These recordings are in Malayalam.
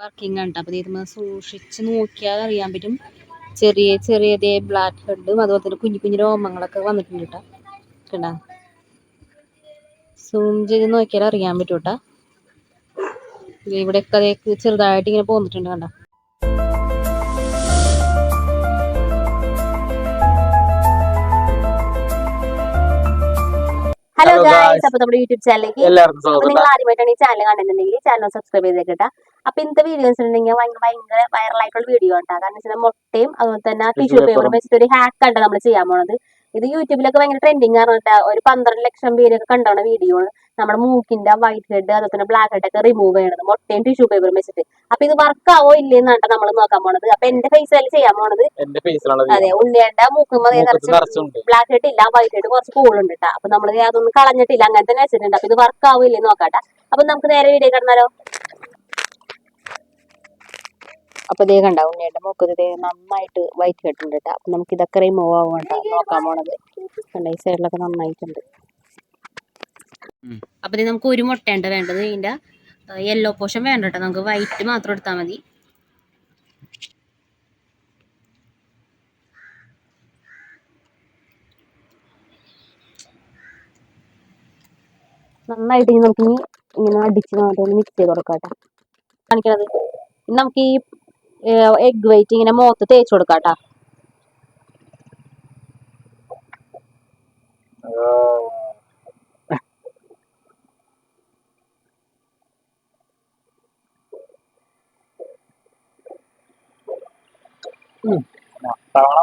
വർക്കിംഗ് ആണ് അപ്പോൾ ഇത് സൂക്ഷിച്ച് നോക്കിയാൽ അറിയാൻ പറ്റും. ചെറിയ ചെറിയ ദേ ബ്ലാക്ക് ഹെഡും അതുപോലെ തന്നെ കുഞ്ഞു കുഞ്ഞു രോമങ്ങളൊക്കെ വന്നിട്ടുണ്ട് കേട്ടോ കണ്ടാ? സൂം ചെയ്ത് നോക്കിയാൽ അറിയാൻ പറ്റും കേട്ടോ ഇവിടെയൊക്കെ ചെറുതായിട്ട് ഇങ്ങനെ പോന്നിട്ടുണ്ട് കണ്ട? ഹലോ ഗായ്സ് അപ്പൊ നമ്മുടെ യൂട്യൂബ് ചാനലിലേക്ക് എല്ലാവർക്കും സ്വാഗതം. നിങ്ങൾ ആദ്യമായിട്ടാണ് ഈ ചാനൽ കാണുന്നുണ്ടെങ്കിൽ ചാനൽ സബ്സ്ക്രൈബ് ചെയ്തേക്കട്ടെ. അപ്പൊ ഇന്നത്തെ വീഡിയോസ് ഉണ്ടെങ്കിൽ ഭയങ്കര വൈറലായിട്ടുള്ള വീഡിയോ ഉണ്ടാകാൻ കാരണം വെച്ചാൽ മുട്ടയും അതുപോലെ തന്നെ ടിഷ്യൂ പേപ്പർ പേപ്പറും വെച്ചിട്ട് ഒരു ഹാക്ക് ആണ് നമ്മൾ ചെയ്യാൻ പോണത്. ഇത് യൂട്യൂബിലൊക്കെ ഭയങ്കര ട്രെൻഡിങ് ആണ് കേട്ടോ ഒരു പന്ത്രണ്ട് ലക്ഷം പേരൊക്കെ കണ്ടോണ വീഡിയോ നമ്മുടെ മൂക്കിന്റെ വൈറ്റ് ഹെഡ് അതുപോലെ തന്നെ ബ്ലാക്ക് ഹെഡ് ഒക്കെ റിമൂവ് ചെയ്യണത്. മൊട്ടയും ടിഷ്യൂ പേപ്പറും വെച്ചിട്ട്. അപ്പൊ ഇത് വർക്ക് ആവോ ഇല്ലേന്നാണ് നമ്മൾ നോക്കാൻ പോണത്. അപ്പൊ എന്റെ ഫേസിൽ ചെയ്യാൻ പോണത്. അതെ ഉള്ളിയുടെ മൂക്കുമ്പോ ബ്ലാക്ക് ഹെഡ് ഇല്ല വൈറ്റ് ഹെഡ് കുറച്ച് കൂടുതലുണ്ട് കേട്ടോ അപ്പൊ നമ്മൾ അതൊന്നും കളഞ്ഞിട്ടില്ല. അങ്ങനെ തന്നെ വെച്ചിട്ടുണ്ട്. അപ്പൊ ഇത് വർക്ക് ആവില്ലേ നോക്കാട്ടെ. അപ്പൊ നമുക്ക് നേരെ വീഡിയോ കിടന്നാലോ? അപ്പൊ ഇതേ കണ്ട ഉണ്ണിയുടെ മൂക്കത് ഇതേ നന്നായിട്ട് വൈറ്റ് കെട്ടുണ്ട് കേട്ടോ. അപ്പൊ നമുക്ക് ഇതൊക്കെ റിമൂവ് ആവുകണ്ട നോക്കാൻ പോണത്. കണ്ട ഈ സൈഡിലൊക്കെ നന്നായിട്ടുണ്ട്. അപ്പം ഇത് നമുക്ക് ഒരു മുട്ടയുണ്ട് വേണ്ടത് ഇതിന്റെ യെല്ലോ പോഷൻ വേണ്ട കേട്ടോ. നമുക്ക് വൈറ്റ് മാത്രം എടുത്താൽ മതി. നന്നായിട്ട് ഇനി നമുക്ക് ഇങ്ങനെ അടിച്ച് മാത്രം മിക്സ് ചെയ്ത് കൊടുക്കാം കേട്ടോ. കാണിക്കണത്. ഇനി നമുക്ക് ഈ എഗ് വൈറ്റ് ഇങ്ങനെ മുഖത്ത് തേച്ച് കൊടുക്കാട്ടാ. കേട്ടോ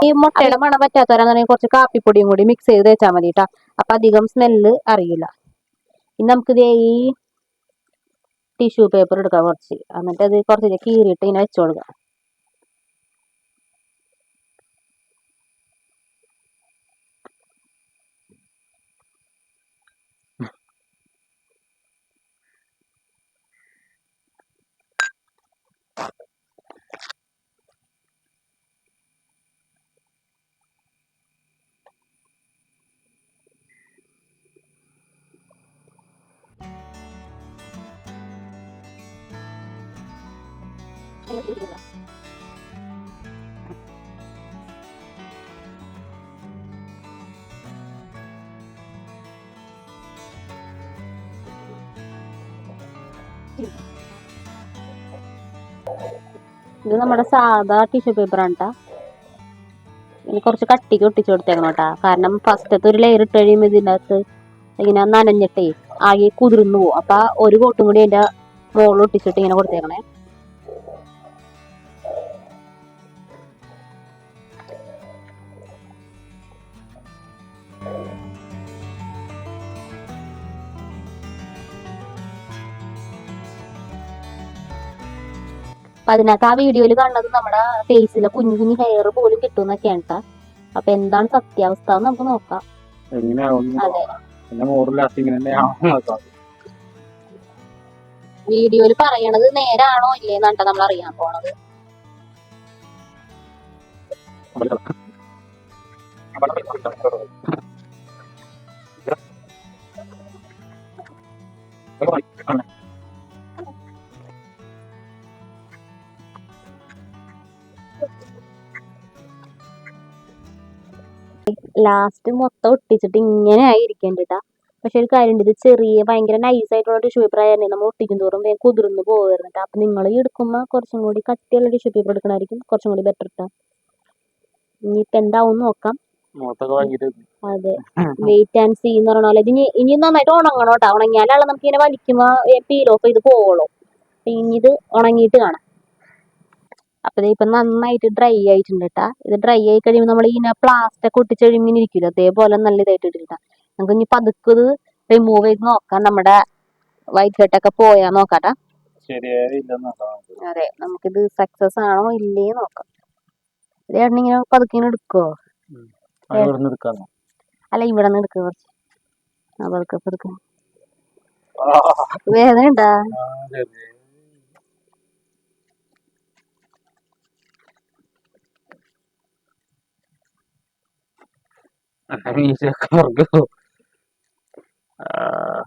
ഈ മുട്ടയുടെ മണം പറ്റാത്തവരാണെന്നുണ്ടെങ്കിൽ കുറച്ച് കാപ്പിപ്പൊടിയും കൂടി മിക്സ് ചെയ്ത് തേച്ചാൽ മതി കേട്ടോ അപ്പൊ അധികം സ്മെല്ല് അറിയില്ല. ഇനി നമുക്ക് ഇതേ ഈ ടിഷ്യൂ പേപ്പർ എടുക്കാം കുറച്ച്. എന്നിട്ട് അത് കുറച്ച് കീറിയിട്ട് ഇങ്ങനെ വെച്ചു കൊടുക്കാം ഇത് നമ്മുടെ സാധാ ടിഷ്യൂ ആണ് കേട്ടോ ഇനി കുറച്ച് കട്ടിക്ക് ഒട്ടിച്ചു കൊടുത്തേക്കണം കേട്ടോ. കാരണം ഫസ്റ്റത്തെ ഒരു ലെയർ ഇട്ട് കഴിയുമ്പോൾ ഇതിന്റെ അകത്ത് ഇങ്ങനെ നനഞ്ഞിട്ടേ ആകെ കുതിർന്നു പോകും അപ്പൊ ഒരു കോട്ടും കൂടി അതിന്റെ മുകളിൽ ഒട്ടിച്ചിട്ട് ഇങ്ങനെ കൊടുത്തേക്കണേ. അപ്പൊ അതിനകത്ത് ആ വീഡിയോയിൽ കാണുന്നത് നമ്മുടെ ഫേസിലെ കുഞ്ഞു കുഞ്ഞു ഹെയർ പോലും കിട്ടുമെന്നൊക്കെയാണ് കേട്ടോ അപ്പൊ എന്താണ് സത്യാവസ്ഥ എന്ന് നമുക്ക് നോക്കാം. വീഡിയോയിൽ പറയണത് നേരാണോ ഇല്ലേന്നാണ് നമ്മൾ അറിയാൻ പോണത്. ലാസ്റ്റ് മൊത്തം ഒട്ടിച്ചിട്ട് ഇങ്ങനെ ആയിരിക്കേണ്ട കേട്ടാ പക്ഷെ ഒരു കാര്യം ഇത് ചെറിയ ഭയങ്കര നൈസ് ആയിട്ടുള്ള ടിഷ്യൂ പേപ്പർ ആയിരുന്നു നമ്മൾ ഒട്ടിക്കും തോറും വേഗം കുതിർന്ന് പോകുന്നുണ്ട് അപ്പൊ നിങ്ങൾ എടുക്കുമ്പോൾ കുറച്ചും കൂടി കട്ടിയുള്ള ടിഷ്യൂ പേപ്പർ എടുക്കണമായിരിക്കും കുറച്ചും കൂടി ബെറ്റർ ഇട്ടാ ഇനിയിപ്പോ എന്താവും നോക്കാം. അതെ. വെയിറ്റ് ആൻഡ് സീ എന്ന് പറഞ്ഞ പോലെ. ഇനി ഇനി നന്നായിട്ട് ഉണങ്ങണം കേട്ടോ ഉണങ്ങിയാലാണ് നമുക്ക് ഇങ്ങനെ വലിക്കുമ്പോ പീൽ ഓഫ് ചെയ്ത് പോവുള്ളൂ. ഇനി ഇത് ഉണങ്ങിയിട്ട് കാണാം. അപ്പൊ ദേ ഇപ്പൊ നന്നായിട്ട് ഡ്രൈ ആയിട്ടുണ്ട് കേട്ടാ ഇത് ഡ്രൈ ആയി കഴിയുമ്പോൾ നമ്മൾ ഇങ്ങനെ പ്ലാസ്റ്റർ ഒട്ടിച്ച് കഴിയുമ്പോൾ ഇങ്ങനെ ഇരിക്കില്ല അതേപോലെ നല്ല ഇതായിട്ട് ഇട്ടിട്ടാ നമുക്ക് ഇനി പതുക്കെ ഇത് റിമൂവ് ചെയ്ത് നോക്കാം. നമ്മുടെ വൈറ്റ് ഹെഡൊക്കെ പോയാ നോക്കാട്ടാ. അതെ നമുക്കിത് സക്സസ് ആണോ ഇല്ലേ നോക്കാം. ഇതേട്ടൻ ഇങ്ങനെ പതുക്കെ എടുക്കോ അല്ല ഇവിടെ നിന്ന് എടുക്കുക കുറച്ച്. ആ പതുക്കെ പതുക്കെ. വേദന ഉണ്ടാ Nakahisa cargo. Uh,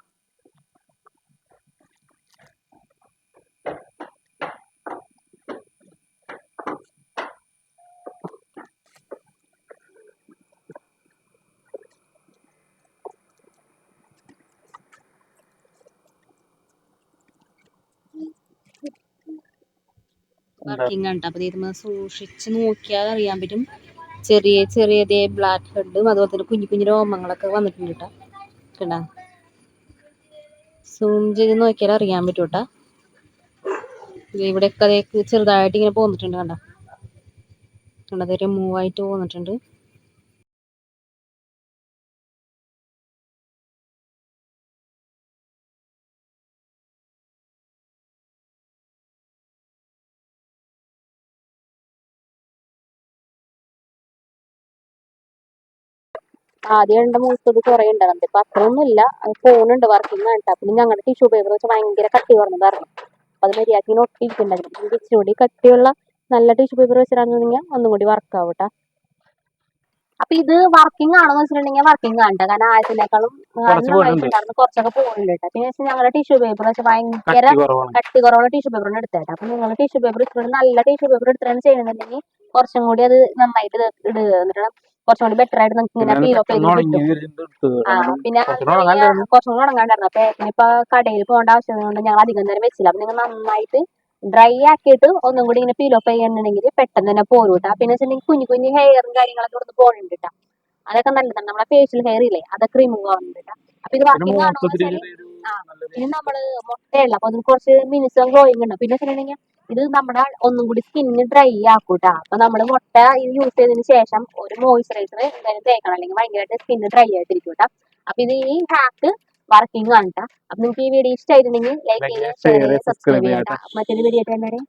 വർക്കിംഗ് ആണ് കേട്ടോ അപ്പൊ നോക്കിയാൽ അറിയാൻ പറ്റും. ചെറിയ ചെറിയ ദേ ബ്ലാക്ക് ഹെഡും അതുപോലെ തന്നെ കുഞ്ഞു കുഞ്ഞു രോമങ്ങളൊക്കെ വന്നിട്ടുണ്ട് കേട്ടോ കണ്ടാ? സൂം ചെയ്ത് നോക്കിയാൽ അറിയാൻ പറ്റും കേട്ടോ ഇവിടെയൊക്കെ അതേ ചെറുതായിട്ട് ഇങ്ങനെ പോന്നിട്ടുണ്ട് കണ്ട? കണ്ടത് റിമൂവ് പോന്നിട്ടുണ്ട്. ആദ്യം രണ്ട് മൂത്തത് കുറെ ഇപ്പൊ അത്രയൊന്നും ഇല്ല ഫോണുണ്ട് വർക്കിംഗ് ആണ് ട്ടോ. പിന്നെ ഞങ്ങളുടെ ടിഷ്യൂ പേപ്പർ വെച്ച് ഭയങ്കര കട്ടി കുറഞ്ഞതായിരുന്നു അപ്പൊ അത് മര്യാദയ്ക്ക് ഇങ്ങനെ എനിക്ക് ഇച്ചിരി കട്ടിയുള്ള നല്ല ടിഷ്യൂ പേപ്പർ വെച്ചിട്ടാണെന്നുണ്ടെങ്കിൽ ഒന്നും കൂടി വർക്ക് ആവട്ടെ ട്ടോ. അപ്പൊ ഇത് വർക്കിംഗ് ആണെന്ന് വെച്ചിട്ടുണ്ടെങ്കിൽ വർക്കിംഗ് ആണ്. കാരണം പോകുന്നുണ്ട്. കുറച്ചൊക്കെ പോകുന്നുണ്ട്. പിന്നെ വെച്ചാൽ ഞങ്ങളുടെ ടിഷ്യൂ പേപ്പർ വെച്ചാൽ ഭയങ്കര കട്ടി കട്ടി കുറവുള്ള ടിഷ്യൂ പേപ്പറാണ് എടുത്തേട്ടാ അപ്പൊ നിങ്ങൾ ടിഷ്യൂ പേപ്പർ ഇത്ര നല്ല ടിഷ്യൂ പേപ്പർ എടുത്തിട്ടാണ് ചെയ്യുന്നുണ്ടെങ്കിൽ കുറച്ചും കൂടി അത് നന്നായിട്ട് ഇത് ഇടുക എന്നിട്ട് കുറച്ചും കൂടി ബെറ്റർ ആയിട്ട് നമുക്ക് ഇങ്ങനെ ഫീൽ ഒക്കെ പിന്നെ കുറച്ചുകൂടെ. കുറച്ചും കൂടി ഉണങ്ങാണ്ടായിരുന്നു അപ്പൊ ഇനിയിപ്പൊ കടയിൽ പോകേണ്ട ആവശ്യം കൊണ്ട് ഞങ്ങൾ അധികം നേരം വെച്ചില്ല. അപ്പൊ നിങ്ങൾ നന്നായിട്ട് ഡ്രൈ ആക്കിയിട്ട് ഒന്നും കൂടി ഇങ്ങനെ ഫീൽ ഓഫ് ചെയ്യാന്നുണ്ടെങ്കിൽ പെട്ടെന്ന് തന്നെ പോരൂട്ടാ പിന്നെ വെച്ചിട്ടുണ്ടെങ്കിൽ കുഞ്ഞു കുഞ്ഞു ഹെയറും കാര്യങ്ങളൊക്കെ ഇവിടുന്ന് പോകുന്നുണ്ട് കേട്ടോ അതൊക്കെ നല്ലതാണ് നമ്മളെ ഫേഷ്യൽ ഹെയർ ഇല്ലേ അതൊക്കെ റിമൂവ് ആവുന്നുണ്ട് കേട്ടോ അപ്പൊ ഇത് വർക്കിംഗ് ആണോ. പിന്നെ നമ്മൾ മുട്ടയുള്ള അപ്പൊ അതിന് കുറച്ച് മിനുസം ഗ്രോയിങ് ഉണ്ട്. പിന്നെ വെച്ചിട്ടുണ്ടെങ്കിൽ ഇത് നമ്മുടെ ഒന്നും കൂടി സ്കിന്ന് ഡ്രൈ ആക്കൂട്ടാ. അപ്പൊ നമ്മൾ മുട്ട ഇത് യൂസ് ചെയ്തതിന് ശേഷം ഒരു മോയിസ്ചറൈസർ എന്തായാലും തേക്കണം. അല്ലെങ്കിൽ ഭയങ്കരമായിട്ട് സ്കിന്ന് ഡ്രൈ ആയിട്ടിരിക്കും കേട്ടോ അപ്പൊ ഇത് ഈ ഹാക്ക് വർക്കിംഗ് ആണ് കേട്ടാ അപ്പൊ നിങ്ങൾക്ക് ഈ വീഡിയോ ഇഷ്ടമായിട്ടുണ്ടെങ്കിൽ ലൈക്ക് ചെയ്യുക ഷെയർ ചെയ്യുക സബ്സ്ക്രൈബ് ചെയ്യുക. മറ്റൊരു വീഡിയോ ആയിട്ട്